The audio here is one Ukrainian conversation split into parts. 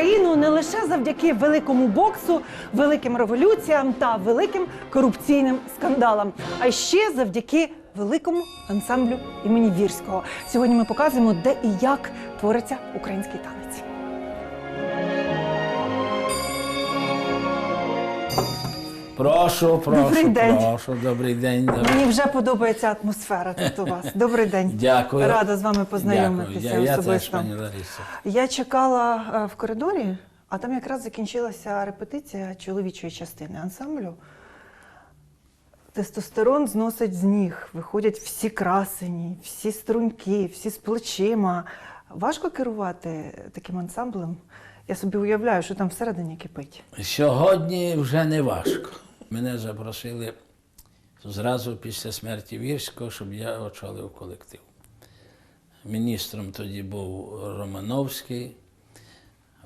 Україну не лише завдяки великому боксу, великим революціям та великим корупційним скандалам, а ще завдяки великому ансамблю імені Вірського. Сьогодні ми показуємо, де і як твориться український танець. Прошу, прошу, Добрий день. прошу, добрий день. Добрий. Мені вже подобається атмосфера тут у вас. Добрий день. Дякую. Рада з вами познайомитися Дякую. Я, я теж, особисто. пані Лариса. Я чекала е, в коридорі, а там якраз закінчилася репетиція чоловічої частини ансамблю. Тестостерон зносить з ніг, виходять всі красені, всі струнки, всі з плечима. Важко керувати таким ансамблем. Я собі уявляю, що там всередині кипить. Сьогодні вже не важко. Мене запросили зразу після смерті Вірського, щоб я очолив колектив. Міністром тоді був Романовський.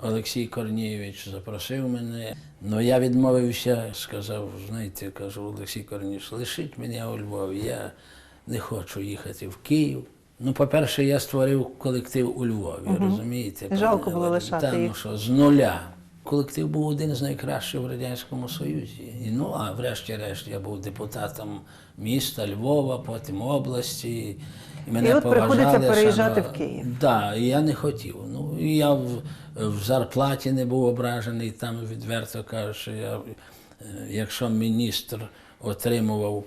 Олексій Корнієвич запросив мене. Ну я відмовився, сказав, знаєте, кажу, Олексій Корнієвич, лишіть мене у Львові, я не хочу їхати в Київ. Ну, по-перше, я створив колектив у Львові, розумієте? Жалко було лишати Та, ну що, з нуля. Колектив був один з найкращих в Радянському Союзі. І, ну, а врешті-решт я був депутатом міста Львова, потім області. І, мене І от приходиться переїжджати в Київ. Так, і я не хотів. Ну, і я в, в зарплаті не був ображений, там відверто кажучи, я, е, якщо міністр отримував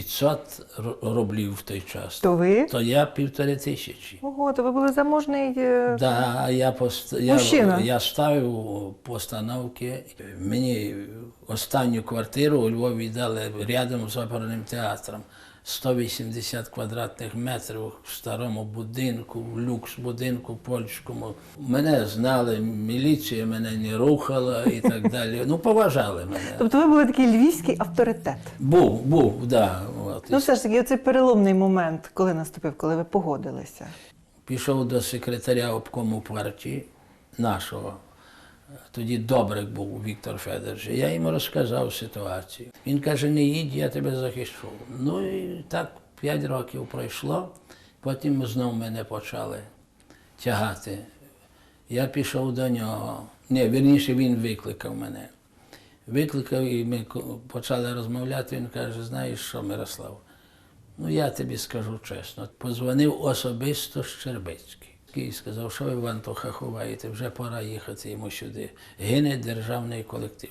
500 рублів в той час, То ви? то я півтори тисячі. Ого, то ви були заможний. е, Да, я, пост... я, я ставив постановки. Мені останню квартиру у Львові дали рядом з оперним театром. 180 квадратних метрів в старому будинку, в люкс будинку польському. Мене знали, міліція мене не рухала і так далі. Ну, поважали мене. Тобто ви були такий львівський авторитет. Був, був, да. От. Ну, все ж таки, оцей переломний момент, коли наступив, коли ви погодилися. пішов до секретаря обкому партії нашого. Тоді Добрик був Віктор Федорович. Я йому розказав ситуацію. Він каже, не їдь, я тебе захищу. Ну і так п'ять років пройшло, потім знов мене почали тягати. Я пішов до нього. Ні, вірніше він викликав мене. Викликав і ми почали розмовляти. Він каже, знаєш що, Мирослав? Ну, я тобі скажу чесно. Позвонив особисто Щербицький. І сказав, що ви в Антоха ховаєте, вже пора їхати йому сюди. Гине державний колектив.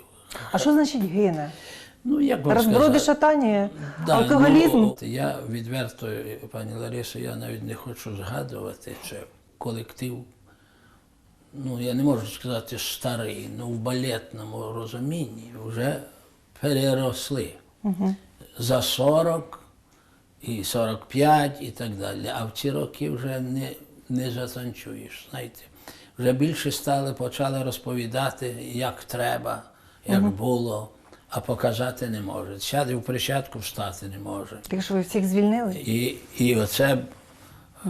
А що значить гине? Ну, як вам Розброди шатання, Да, алкоголізм. ну, я відверто, пані Ларисо, я навіть не хочу згадувати, це колектив. Ну, я не можу сказати старий, ну в балетному розумінні вже переросли. За 40 і 45 і так далі. А в ці роки вже не, не затанцюєш. Знаєте. Вже більше стали, почали розповідати, як треба, як було, а показати не може. Сяде в причатку, встати не може. Так що ви всіх звільнили? І, і оце е,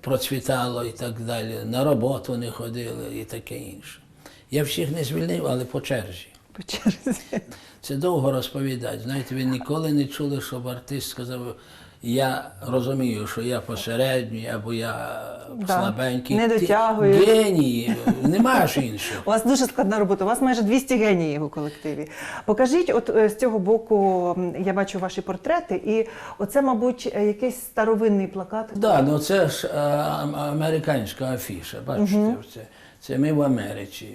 процвітало і так далі. На роботу не ходили і таке інше. Я всіх не звільнив, але по черзі. По черзі. Це довго розповідати. Знаєте, ви ніколи не чули, щоб артист сказав, я розумію, що я посередній, або я Да. слабенький. Не дотягую. Геній, нема ж іншого. У вас дуже складна робота. У вас майже 200 геніїв у колективі. Покажіть, от е, з цього боку я бачу ваші портрети, і оце, мабуть, е, якийсь старовинний плакат. Так, да, ну це ж е, ам- американська афіша, бачите, це, це ми в Америці.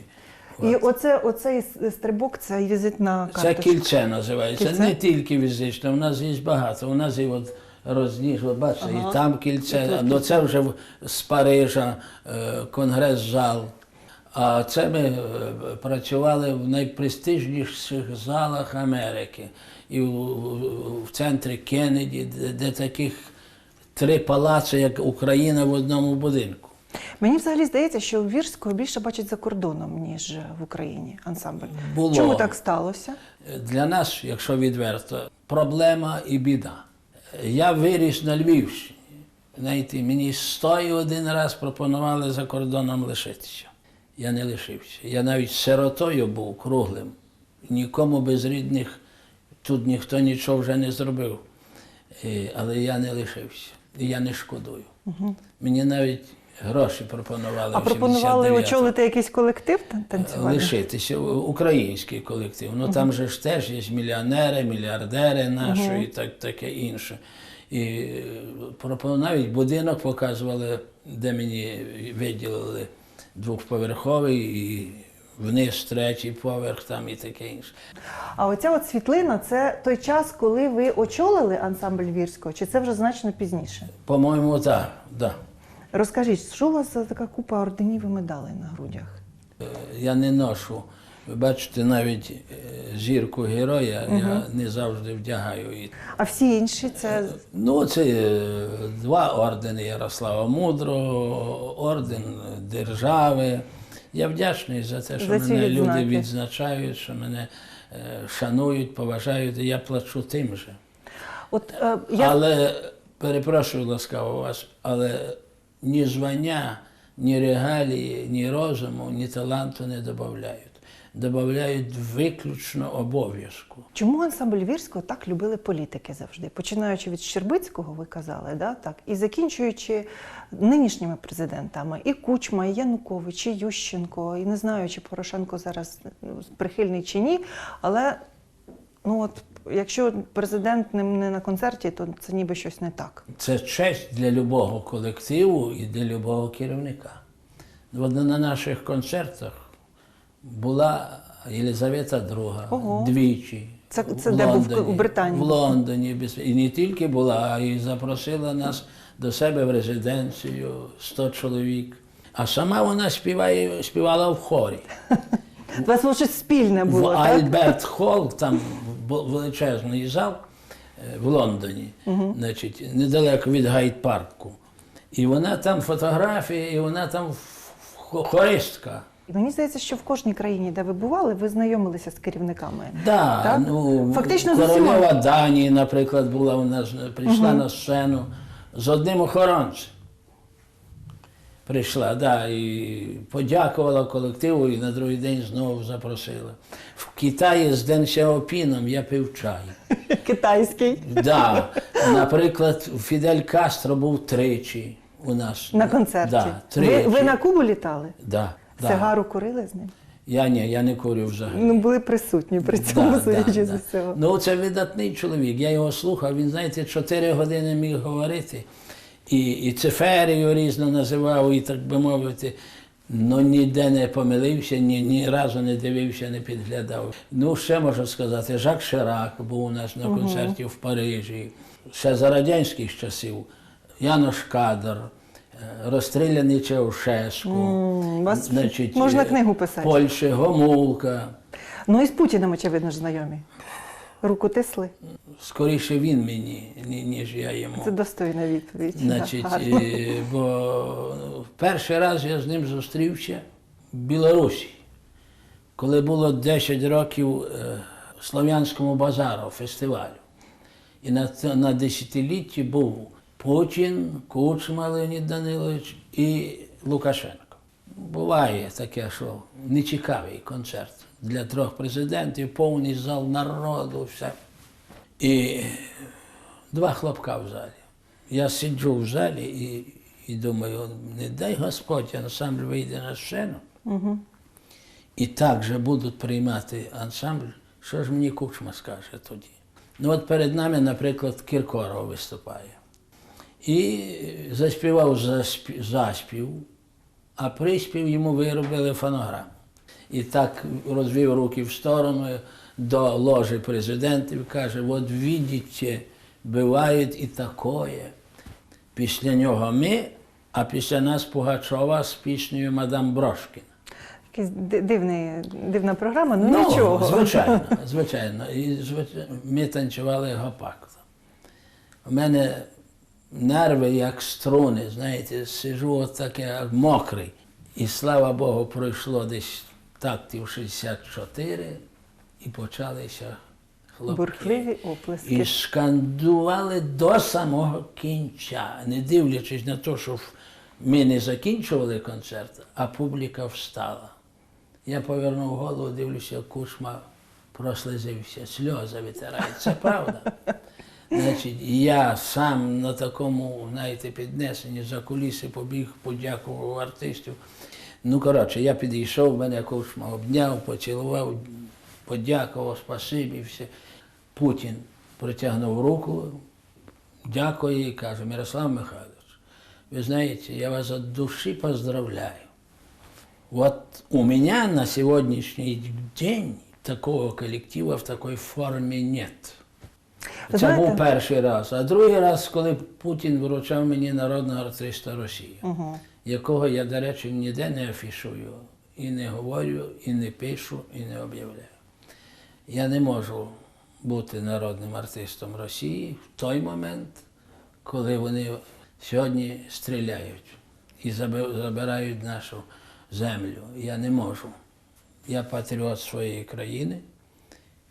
І оце, оцей стрибок це візитна Це карточка. кільце називається. Кільце? Не тільки фізичне, у нас є багато. У нас є от розніж, ви бачите, і там кільце, ну це вже з Парижа, е, конгрес-зал. А це ми е, працювали в найпрестижніших залах Америки. І в, в- в центрі Кеннеді, де, де таких три палаци, як Україна в одному будинку. Мені взагалі здається, що у Вірського більше бачать за кордоном, ніж в Україні ансамбль. Було. Чому так сталося? Для нас, якщо відверто, проблема і біда. Я виріс на Львівщині. Знаєте, мені 101 раз пропонували за кордоном лишитися. Я не лишився. Я навіть сиротою був круглим. Нікому без рідних тут ніхто нічого вже не зробив. Е, Але я не лишився. І я не шкодую. Мені навіть Гроші пропонували А пропонували очолити якийсь колектив тан- танцювальний? лишитися український колектив. Ну там же ж теж є мільйонери, мільярдери наші і так, таке інше. І е, навіть будинок показували, де мені виділили двохповерховий і вниз третій поверх там і таке інше. А оця от світлина це той час, коли ви очолили ансамбль вірського, чи це вже значно пізніше? По-моєму, так. Да. Розкажіть, що у вас за така купа орденів і медалей на грудях? Е, Я не ношу. Ви бачите, навіть е, зірку героя я не завжди вдягаю. А всі інші це Ну, це е, два ордени Ярослава Мудрого, орден держави. Я вдячний за те, що За мене люди відзнаки. відзначають, що мене е, шанують, поважають, і я плачу тим же. от е, я Але перепрошую ласкаво вас, але ні звання, ні регалії, ні розуму, ні таланту не додають. Додають виключно обов'язку. чому ансамбль вірського так любили політики завжди? Починаючи від Щербицького, ви казали, да? так, і закінчуючи нинішніми президентами, і Кучма, і Янукович, і Ющенко, і не знаю, чи Порошенко зараз ну, прихильний чи ні, але ну от якщо президент не, на концерті, то це ніби щось не так. Це честь для любого колективу і для любого керівника. От на наших концертах була Єлизавета II двічі. Це- це в де був? Лондоні. У Британії? В Лондоні. І не тільки була, а й запросила нас до себе в резиденцію 100 чоловік. А сама вона співає, співала в хорі. У вас щось спільне було, в так? Альберт Холл, там величезний зал е, в Лондоні, значить, недалеко від Гайд-парку. І вона там фотографії, і вона там хористка. І Мені здається, що в кожній країні, де ви бували, ви знайомилися з керівниками. Да, Так? ну, Фактично королева. Данії, наприклад, була у нас, прийшла на сцену з одним охоронцем. Прийшла, да, і подякувала колективу, і на другий день знову запросила. В Китаї з Ден Сяопіном я пив чай. Китайський. Да. Наприклад, Фідель Кастро був тричі у нас. На концерті. Да, ви, тричі. ви на Кубу літали? Да, да. Сигару курили з ним? Я ні, я не курю взагалі. Ну, були присутні при цьому, Да, судячи да, з да. Ну, це видатний чоловік. Я його слухав, він, знаєте, 4 години міг говорити. І, і циферію різно називав, і так би мовити. Ну ніде не помилився, ні, ні разу не дивився, не підглядав. Ну, ще можу сказати, Жак Ширак був у нас на концерті в Парижі. Ще за радянських часів. Янош Кадр, е, розстріляний Чаушеску. у вас значить, можна е, книгу писати. Польщі Гомулка. Ну і з Путіним, очевидно ж, знайомі. Руку тисли. Скоріше він мені, ніж я йому. Це достойна відповідь. Значить, е, бо ну, перший раз я з ним зустрівся в Білорусі, коли було 10 років е, Слов'янському базару, фестивалю. І на, на десятилітті був Путін, Кучма Леонід Данилович і Лукашенко. Буває таке, що нецікавий концерт для трьох президентів, повний зал народу, все. І два хлопка в залі. Я сиджу в залі і, і думаю, не дай Господь, ансамбль вийде на сцену. І так же будуть приймати ансамбль, що ж мені Кучма скаже тоді. Ну от перед нами, наприклад, Кіркоров виступає. І заспівав заспів, заспів, а приспів йому виробили фонограму. І так розвів руки в сторону до ложі президентів, каже, от видите, буває і такое. Після нього ми, а після нас Пугачова з піснею Мадам Брошкін. Якась дивний, дивна програма, ну, нічого. Звичайно, звичайно. І звичайно, ми танцювали гопак. У мене нерви як струни, знаєте, сижу от таке мокрий. І слава Богу, пройшло десь тактів 64 і почалися хлопки. Бурхливі оплески. І скандували до самого кінця, не дивлячись на те, що ми не закінчували концерт, а публіка встала. Я повернув голову, дивлюся, кучма прослизився, сльози витирає. Це правда. Значить, я сам на такому, знаєте, піднесенні за куліси побіг, подякував артистів. Ну, коротше, я підійшов, мене кучма обняв, поцілував, подякував, спасибі, все. Путін протягнув руку, дякую і каже, Мирослав Михайлович, вы знаете, я вас от души поздравляю. Вот у меня на сегодняшний день такого коллектива в такой форме нет. Це знаєте- був перший раз. А другий раз, коли Путін вручав мені народного артиста Росії, якого я, до речі, ніде не афішую, і не говорю, і не пишу, і не об'являю. Я не можу бути народним артистом Росії в той момент, коли вони сьогодні стріляють і забирають нашу землю. Я не можу. Я патріот своєї країни,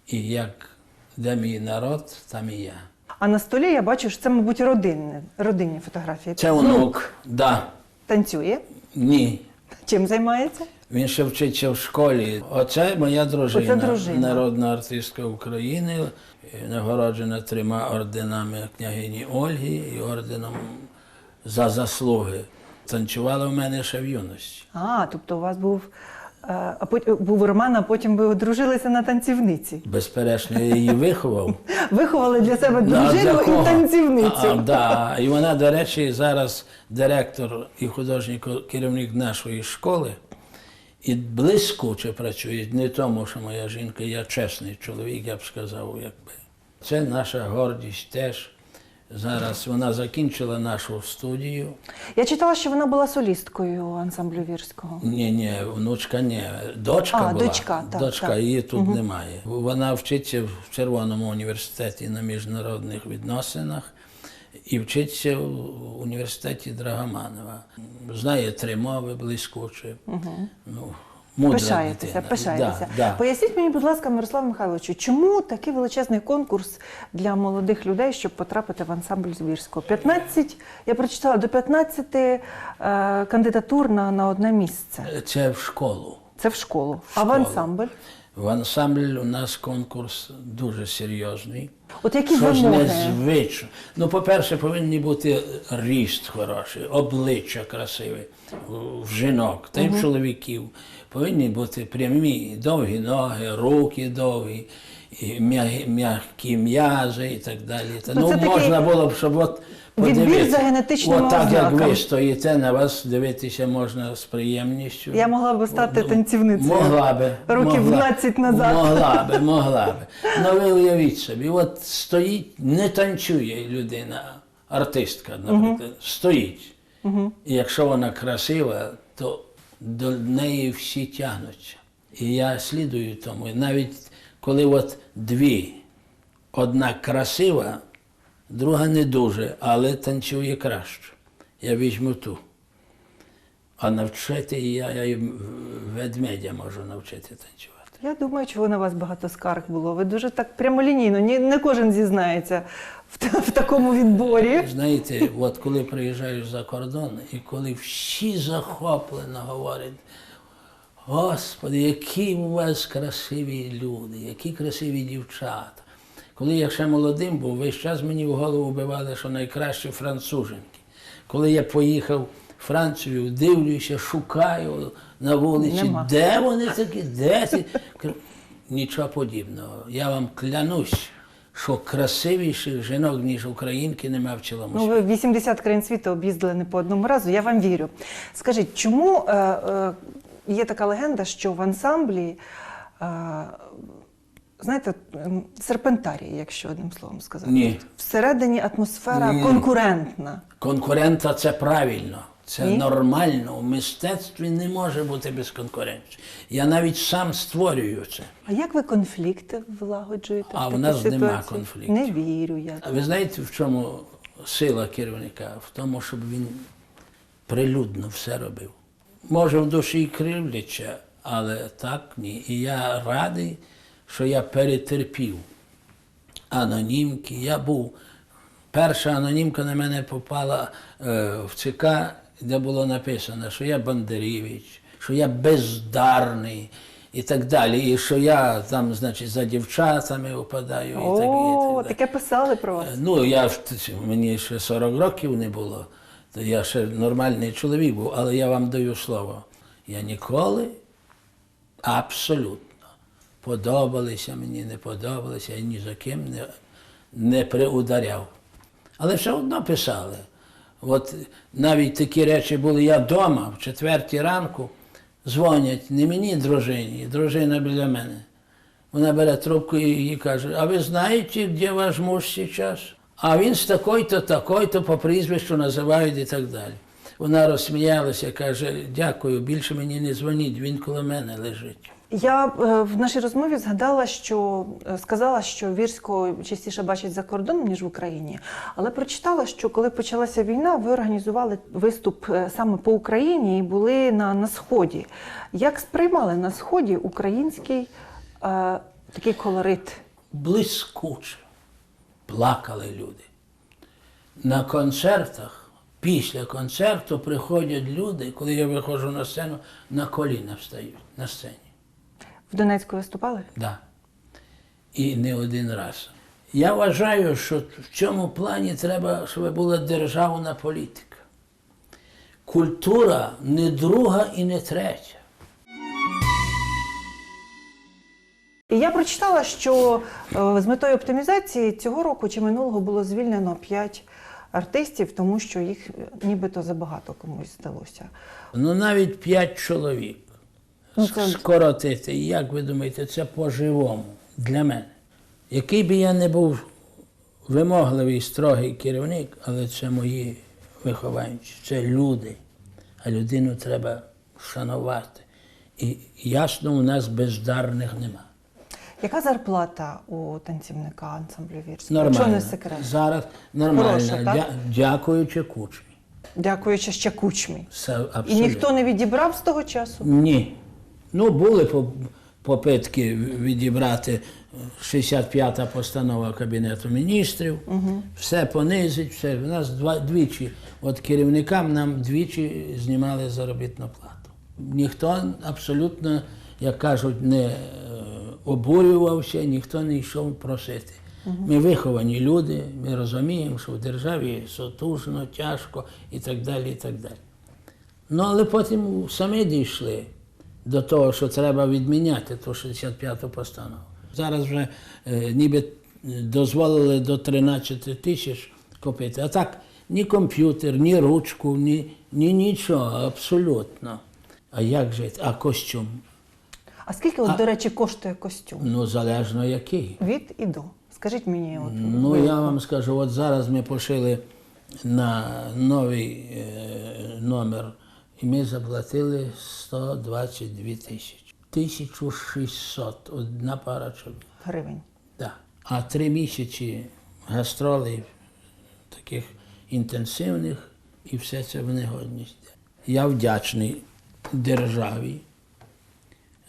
і як де мій народ, там і я. А на столі я бачу, що це, мабуть, родинні, родинні фотографії. Це онук, да, Танцює. ні. Чим займається? Він ще вчиться в школі. Оце моя дружина, Оце дружина. народна артистка України, нагороджена трьома орденами княгині Ольги і орденом за заслуги. Танцювала в мене ще в юності. А, тобто у вас був, а потім був роман, а потім ви одружилися на танцівниці. Безперечно, я її виховав. Виховали для себе дружину і танцівницю. А, да. І вона, до речі, зараз директор і художній керівник нашої школи. І блискуче працює, не тому, що моя жінка, я чесний чоловік, я б сказав, якби. Це наша гордість теж. Зараз вона закінчила нашу студію. Я читала, що вона була солісткою ансамблю вірського. Ні, ні, внучка ні. Дочка А, була. дочка, так, Дочка, так. її тут немає. Вона вчиться в Червоному університеті на міжнародних відносинах і вчиться в університеті Драгоманова. Знає три мови блискуче. Ну, мудра Пишаєтеся, дитина. пишаєтеся. Да, да. Поясніть мені, будь ласка, Мирослав Михайловичу, чому такий величезний конкурс для молодих людей, щоб потрапити в ансамбль Звірського? 15, я прочитала, до 15 е, кандидатур на, на одне місце. Це в школу. Це в школу. А в ансамбль? В ансамбль у нас конкурс дуже серйозний. От які Що ж вимоги? незвично. Ну, по-перше, повинні бути ріст хороший, обличчя красиве в жінок та й в чоловіків. Повинні бути прямі, довгі ноги, руки довгі, м'які м'язи і так далі. То ну, можна було б, щоб от подивитися. От так, як ви стоїте, на вас дивитися можна з приємністю. Я могла б стати Ну, танцівницею Могла би. років 20 назад. Могла би, могла би. Ну ви уявіть собі, от стоїть, не танцює людина, артистка, наприклад, стоїть. І якщо вона красива, то до неї всі тягнуться. І я слідую тому. І навіть коли от дві, одна красива, друга не дуже, але танцює краще. Я візьму ту. А навчити я, я і ведмедя можу навчити танцювати. Я думаю, чого на вас багато скарг було. Ви дуже так прямолінійно, ні, не кожен зізнається в, в такому відборі. Знаєте, от коли приїжджаєш за кордон, і коли всі захоплено говорять, Господи, які у вас красиві люди, які красиві дівчата. Коли я ще молодим був, весь час мені в голову вбивали, що найкращі француженки. Коли я поїхав в Францію, дивлюся, шукаю на вулиці, Нема. де вони такі, де ці. Нічого подібного. Я вам клянусь, що красивіших жінок, ніж українки, нема в цілому Ну, ви 80 країн світу об'їздили не по одному разу, я вам вірю. Скажіть, чому е, е, є така легенда, що в ансамблі, е, знаєте, серпентарій, якщо одним словом сказати, Ні. всередині атмосфера Ні. конкурентна. Конкурента це правильно. Це Ні? нормально. У мистецтві не може бути без конкуренції. Я навіть сам створюю це. А як ви конфлікти влагоджуєте? А в в нас нема ситуації? конфліктів. Не вірю я. А ви знаєте, в чому сила керівника? В тому, щоб він прилюдно все робив. Може, в душі й кривляться, але так ні. І я радий, що я перетерпів анонімки. Я був. Перша анонімка на мене попала е, в ЦК, де було написано, що я Бандерівич, що я бездарний. і так далі. І що я там, значить, за дівчатами випадаю і так, і О, так далі. таке писали про вас. Ну, я ж мені ще 40 років не було, то я ще нормальний чоловік був, але я вам даю слово. Я ніколи абсолютно подобалися мені, не подобалися, я ні за ким не, не приударяв. Але все одно писали. От навіть такі речі були, я вдома, в четвертій ранку, дзвонять не мені, дружині, дружина біля мене. Вона бере трубку і, каже: А ви знаєте, де ваш муж зараз? А він з такої-то, такої-то по прізвищу називають і так далі. Вона розсміялася, каже, дякую, більше мені не дзвоніть, він коло мене лежить. Я е, в нашій розмові згадала, що е, сказала, що Вірського частіше бачать за кордоном, ніж в Україні. Але прочитала, що коли почалася війна, ви організували виступ е, саме по Україні і були на, на Сході. Як сприймали на Сході український е, такий колорит? Блискуче. Плакали люди. На концертах, після концерту приходять люди, коли я виходжу на сцену, на коліна встають на сцені. В Донецьку виступали? Да. І не один раз. Я вважаю, що в цьому плані треба, щоб була державна політика. Культура не друга і не третя. Я прочитала, що е, з метою оптимізації цього року чи минулого було звільнено 5 артистів, тому що їх нібито забагато комусь здалося. Ну навіть п'ять чоловік Ну, скоротити. Як ви думаєте, це по-живому для мене. Який би я не був вимогливий, строгий керівник, але це мої вихованці, це люди. А людину треба шанувати. І ясно, у нас бездарних нема. Яка зарплата у танцівника ансамблю Вірського? Нормально. не секрет. Зараз нормально. Хороша, так? Дя- дякуючи кучмі. Дякуючи ще кучмі. Це І ніхто не відібрав з того часу? Ні. Ну, були попитки відібрати 65-та постанова Кабінету міністрів, все понизить, все. У нас два, двічі, от керівникам нам двічі знімали заробітну плату. Ніхто абсолютно, як кажуть, не е, обурювався, ніхто не йшов просити. Ми виховані люди, ми розуміємо, що в державі сотужно, тяжко і так далі. і так далі. Ну, але потім самі дійшли до того, що треба відміняти ту 65-ту постанову. Зараз вже е, ніби дозволили до 13 тисяч купити. А так ні комп'ютер, ні ручку, ні, ні нічого, абсолютно. А як жити? А костюм? А скільки, от, до речі, коштує костюм? Ну, залежно який. Від і до. Скажіть мені, от, Ну, ви- я вам скажу, от зараз ми пошили на новий е, номер, і ми заплатили 122 тисячі. 1600 одна пара чоловік. гривень. Да. А три місяці гастролей таких інтенсивних, і все це в негодність. Я вдячний державі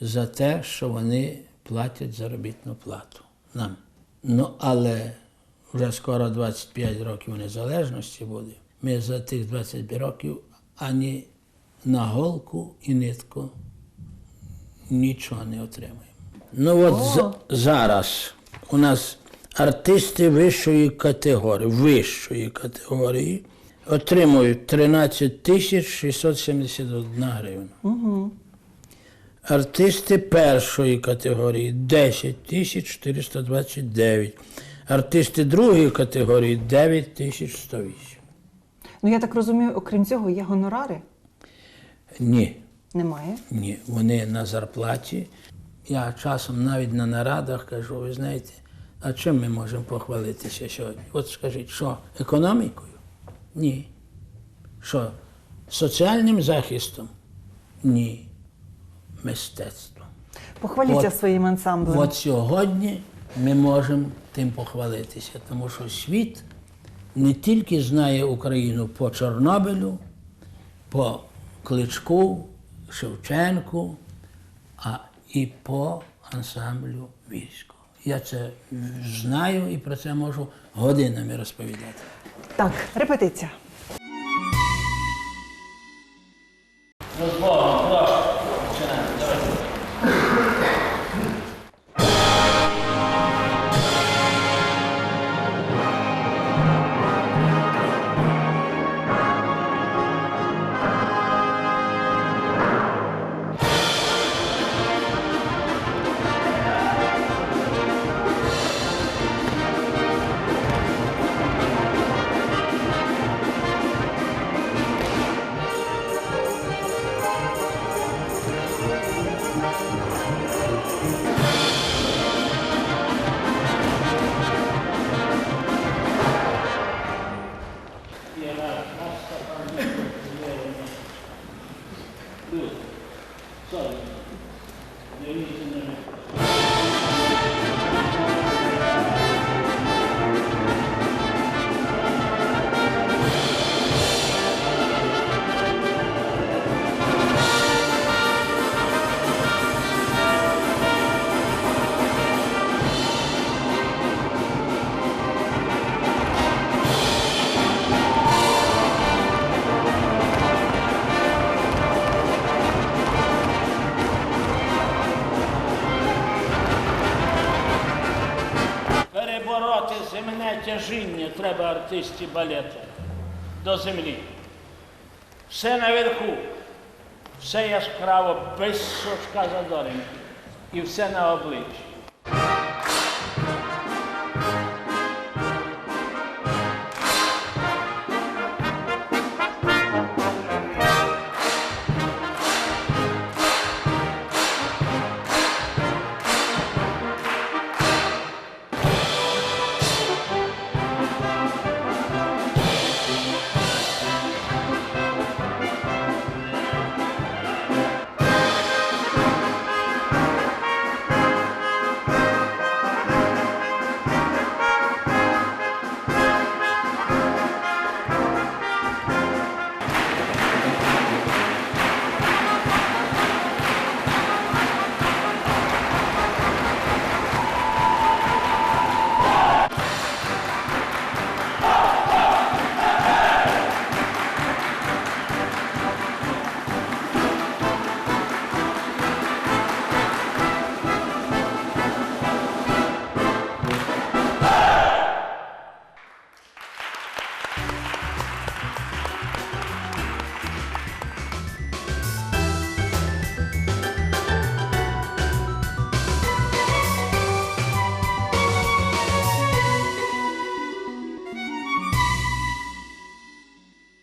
за те, що вони платять заробітну плату нам. Ну, але вже скоро 25 років незалежності буде. Ми за тих 25 років ані на голку і нитку нічого не отримаємо. Ну от з- зараз у нас артисти вищої категорії, вищої категорії отримують 13 тисяч 671 гривня. Угу. Артисти першої категорії 10 тисяч 429. Артисти другої категорії 9 тисяч 108. Ну я так розумію, окрім цього, є гонорари? Ні, Немає. ні, вони на зарплаті. Я часом навіть на нарадах кажу, ви знаєте, а чим ми можемо похвалитися сьогодні? От скажіть, що, економікою? Ні. Що, соціальним захистом? Ні. Мистецтвом. Похваліться От- своїм ансамблем. От сьогодні ми можемо тим похвалитися, тому що світ не тільки знає Україну по Чорнобилю, по Кличку, Шевченку, а і по ансамблю військо. Я це знаю і про це можу годинами розповідати. Так, репетиція. Nereye gittin? Артисті балету до землі. Все наверху, все яскраво, без сочка задоринки. І все на обличчі.